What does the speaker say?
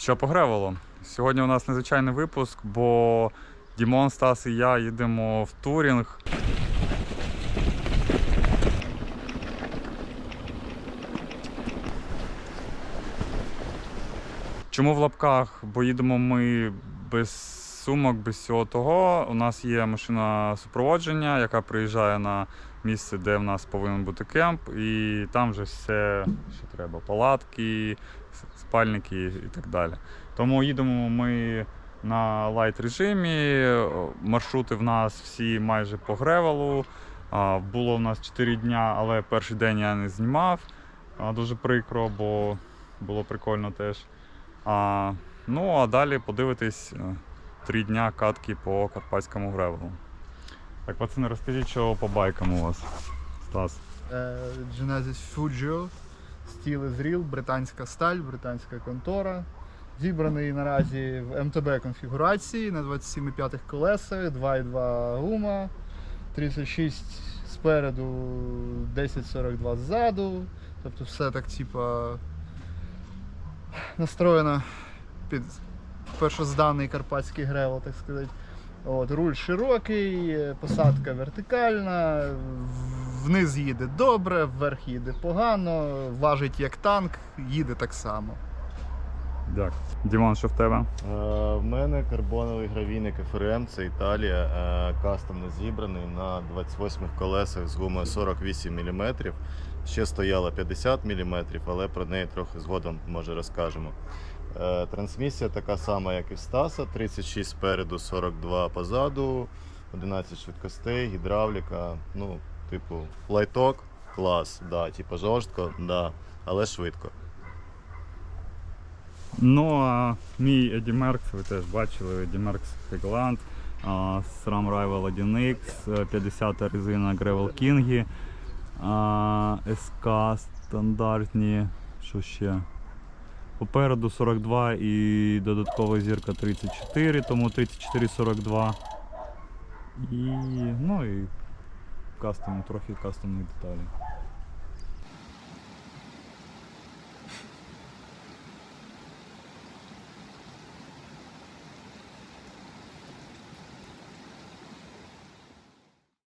Що по гревелу? Сьогодні у нас незвичайний випуск, бо Дімон, Стас і я їдемо в турінг. Чому в лапках? Бо їдемо ми без сумок, без всього того. У нас є машина супроводження, яка приїжджає на місце, де в нас повинен бути кемп, і там вже все, що треба: палатки, спальники і так далі. Тому їдемо ми на лайт режимі. Маршрути в нас всі майже по гревелу. Було в нас 4 дня, але перший день я не знімав. Дуже прикро, бо було прикольно теж. Ну а далі подивитись е, три дня катки по карпатському гревелу. Так, пацани, розкажіть, що по байкам у вас, Стас. Е, Genesis Fugio, стіл Ізріл, британська сталь, британська контора. Зібраний наразі в МТБ конфігурації на 27,5 колесах, 2,2 гума, 36 спереду, 10,42 ззаду. Тобто все так типа настроєно під першозданий карпатський гревел, так сказати. От, руль широкий, посадка вертикальна, вниз їде добре, вверх їде погано, важить як танк, їде так само. Дякую. Дімон, що в тебе? Е, В мене карбоновий гравійник FRM, це Італія, е, кастомно зібраний на 28 колесах з гумою 48 мм. Ще стояла 50 мм, але про неї трохи згодом може розкажемо. Е, Трансмісія така сама, як і в Стаса, 36 спереду, 42 позаду, 11 швидкостей, гідравліка. Ну, типу, лайток, клас, да, типу жорстко, да, але швидко. Ну, а мій Еді Меркс, ви теж бачили, Еді Меркс Хегланд, SRAM Rival 1X, е, 50 резина Gravel King, SK стандартні, що ще? Попереду 42 і додаткова зірка 34, тому 34-42. І, ну і кастом, трохи кастомних деталей.